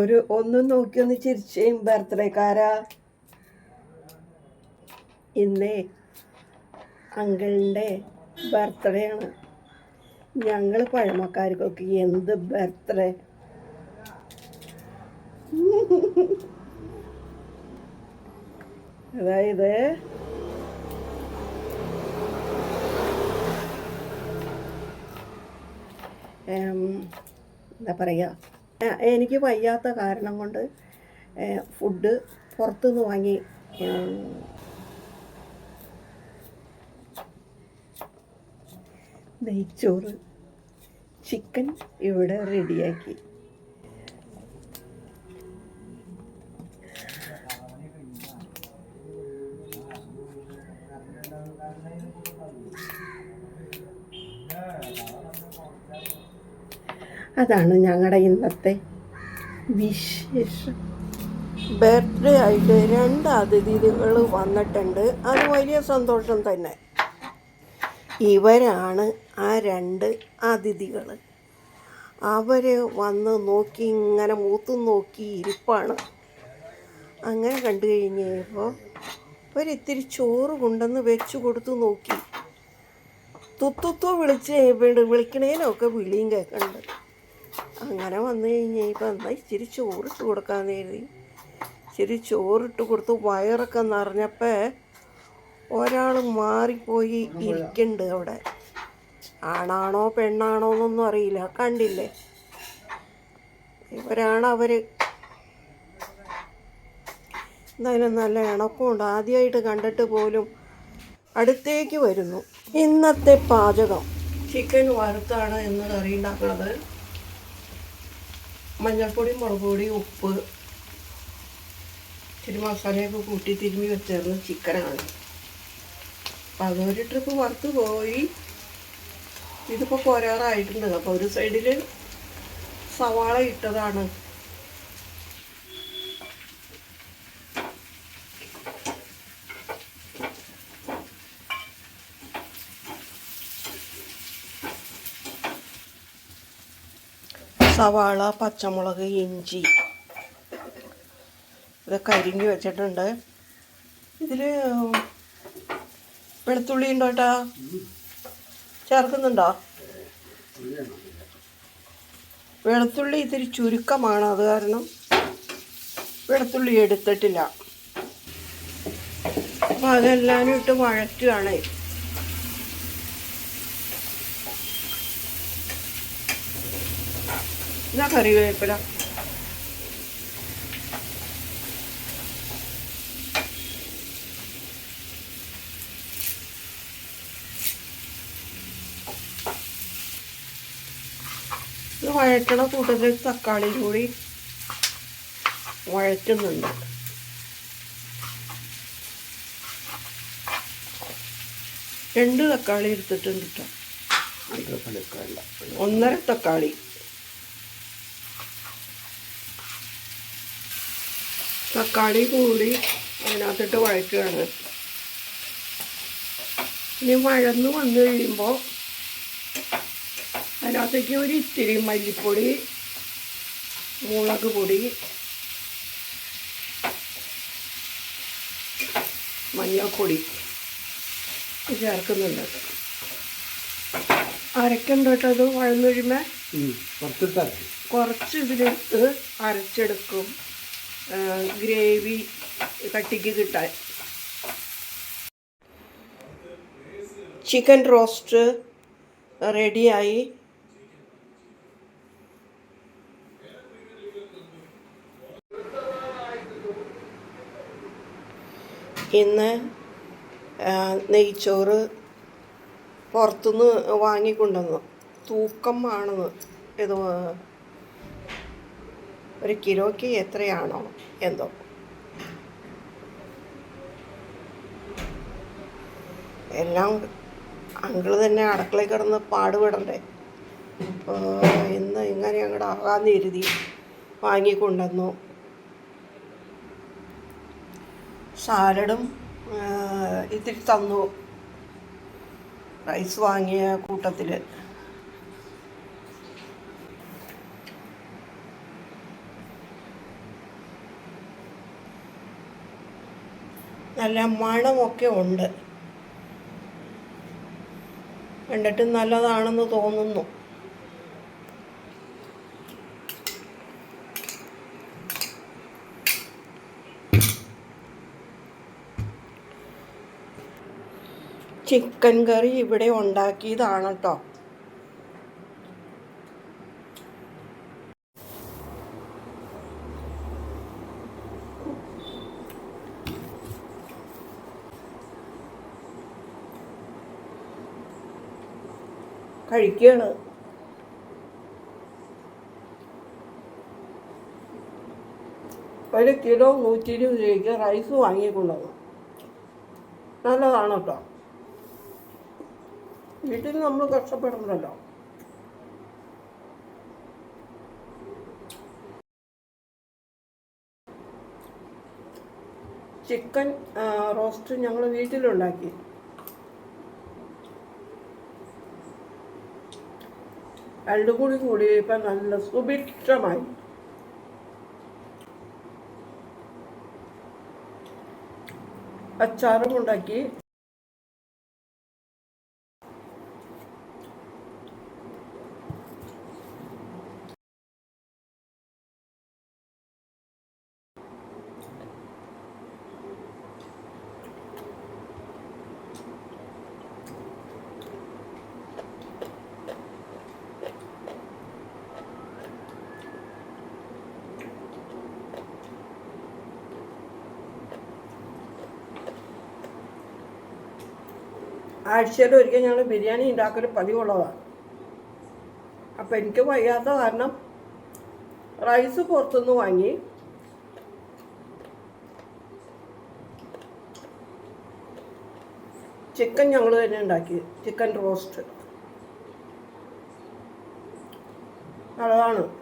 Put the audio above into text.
ഒരു ഒന്ന് നോക്കി ഒന്ന് ചിരിച്ചേയും ബർത്ത്ഡേക്കാരാ. ഇന്നേ അങ്കിളിന്റെ ബർത്ത്ഡേ ആണ് ഞങ്ങൾ പഴമക്കാർക്കൊക്കെ എന്ത് ബർത്ത്ഡേ. അതായത് എന്താ പറയുക? എനിക്ക് വയ്യാത്ത കാരണം കൊണ്ട് ഫുഡ് പുറത്തുനിന്ന് വാങ്ങി നെയ്ച്ചോറ് ചിക്കൻ ഇവിടെ റെഡിയാക്കി അതാണ് ഞങ്ങളുടെ ഇന്നത്തെ വിശേഷം. ബർത്ത്ഡേ ആയിട്ട് രണ്ട് അതിഥികൾ വന്നിട്ടുണ്ട്. അത് വലിയ സന്തോഷം തന്നെ. ഇവരാണ് ആ രണ്ട് അതിഥികൾ. അവർ വന്ന് നോക്കി ഇങ്ങനെ മൂത്തു നോക്കി ഇരിപ്പാണ്. അങ്ങനെ കണ്ടു കഴിഞ്ഞപ്പോൾ ഒരിത്തിരി ചോറ് കൊണ്ടുവന്ന് വെച്ചു കൊടുത്ത് നോക്കി. തുത്തുത്തു വിളിച്ച് വിളി- വിളിക്കണേനൊക്കെ വിളിയും കേൾക്കുന്നുണ്ട് അങ്ങനെ വന്നു കഴിഞ്ഞാൽ ഇപ്പം എന്താ ഇച്ചിരി ചോറിട്ട് കൊടുക്കാമെന്ന് കരുതി. ഇച്ചിരി ചോറിട്ട് കൊടുത്ത് വയറൊക്കെ നിറഞ്ഞപ്പോൾ ഒരാൾ മാറിപ്പോയി ഇരിക്കുന്നുണ്ട് അവിടെ. ആണാണോ പെണ്ണാണോ എന്നൊന്നും അറിയില്ല. കണ്ടില്ലേ? ഇവരാണ് അവർ എന്തായാലും നല്ല ഇണക്കമുണ്ട് ആദ്യമായിട്ട് കണ്ടിട്ട് പോലും അടുത്തേക്ക് വരുന്നു. ഇന്നത്തെ പാചകം. ചിക്കൻ വറുത്താണ് എന്ന് കറി ഉണ്ടാക്കുന്നത് മഞ്ഞൾപ്പൊടി മുളക് പൊടി ഉപ്പ് ഇച്ചിരി മസാലയൊക്കെ കൂട്ടി തിരുമ്മി വെച്ചേർന്ന് ചിക്കനാണ്. അപ്പം അതൊരു ട്രിപ്പ് വറുത്ത് പോയി. ഇതിപ്പോൾ പോരാറായിട്ടുണ്ട്. അപ്പോൾ ഒരു സൈഡിൽ സവാള ഇട്ടതാണ്. സവാള പച്ചമുളക് ഇഞ്ചി ഇതൊക്കെ അരിഞ്ഞു വെച്ചിട്ടുണ്ട്. ഇതിൽ വെളുത്തുള്ളി ഉണ്ടോ ഏട്ടാ? ചേർക്കുന്നുണ്ടോ? വെളുത്തുള്ളി ഇത്തിരി ചുരുക്കമാണ് അത് കാരണം വെളുത്തുള്ളി എടുത്തിട്ടില്ല. അപ്പം അതെല്ലാവരും ഇട്ട് വഴറ്റുകയാണ് ഇതാ കറിവേപ്പില വഴറ്റണ കൂട്ടത്തിൽ തക്കാളി കൂടി വഴറ്റുന്നുണ്ട്. രണ്ട് തക്കാളി എടുത്തിട്ടുണ്ട് കേട്ടോ ഒന്നര തക്കാളി. തക്കാളി കൂടി അതിനകത്തിട്ട് വഴറ്റുകയാണ്. ഇനി വഴന്ന് വന്നു കഴിയുമ്പോൾ അതിനകത്തേക്ക് ഒരു ഇത്തിരി മല്ലിപ്പൊടി മുളക് പൊടി മഞ്ഞൾപ്പൊടി ചേർക്കുന്നുണ്ട്. അരക്കണ്ട കേട്ടോ അത് വഴന്നു കഴിയുമ്പോൾ പുറത്തിട്ടാക്കി കുറച്ച് ഇതിലെടുത്ത് അരച്ചെടുക്കും. ഗ്രേവി കട്ടിക്ക് കിട്ടാൻ. ചിക്കൻ റോസ്റ്റ് റെഡിയായി. ഇന്ന് നെയ്ച്ചോറ് പുറത്തുനിന്ന് വാങ്ങിക്കൊണ്ടുവന്നു. തൂക്കം ആണെന്ന് ഇത് ഒരു കിലോയ്ക്ക് എത്രയാണോ എന്തോ. എല്ലാം അങ്കിൾ തന്നെ അടുക്കളയിൽ കിടന്ന് പാടുപെടണ്ടേ. അപ്പോൾ ഇന്ന് ഇങ്ങനെ അങ്ങോട്ട് ആകാന്ന് എഴുതി വാങ്ങിക്കൊണ്ടുവന്നു. സാലഡും ഇത്തിരി തന്നു. റൈസ് വാങ്ങിയ കൂട്ടത്തിൽ നല്ല മണമൊക്കെ ഉണ്ട്. കണ്ടിട്ട് നല്ലതാണെന്ന് തോന്നുന്നു. ചിക്കൻ കറി ഇവിടെ ഉണ്ടാക്കിയതാണ് കേട്ടോ കഴിക്കുകയാണ് ഒരു കിലോ നൂറ്റി ഇരുപത് രൂപയ്ക്ക് റൈസ് വാങ്ങിക്കൊണ്ടുവന്നു നല്ലതാണ് കേട്ടോ വീട്ടിൽ നമ്മൾ കഷ്ടപ്പെടണ്ടല്ലോ ചിക്കൻ റോസ്റ്റ് ഞങ്ങൾ വീട്ടിലുണ്ടാക്കി. രണ്ടും കൂടി കൂടി ഇപ്പം നല്ല സുഭിക്ഷമായി. അച്ചാറും ഉണ്ടാക്കി. ആഴ്ചയിൽ ഒരിക്കൽ ഞങ്ങൾ ബിരിയാണി ഉണ്ടാക്കൽ പതിവുള്ളതാണ്. അപ്പം എനിക്ക് വയ്യാത്ത കാരണം റൈസ് പുറത്തുനിന്ന് വാങ്ങി. ചിക്കൻ ഞങ്ങൾ തന്നെ ഉണ്ടാക്കി. Chicken roast. നല്ലതാണ്.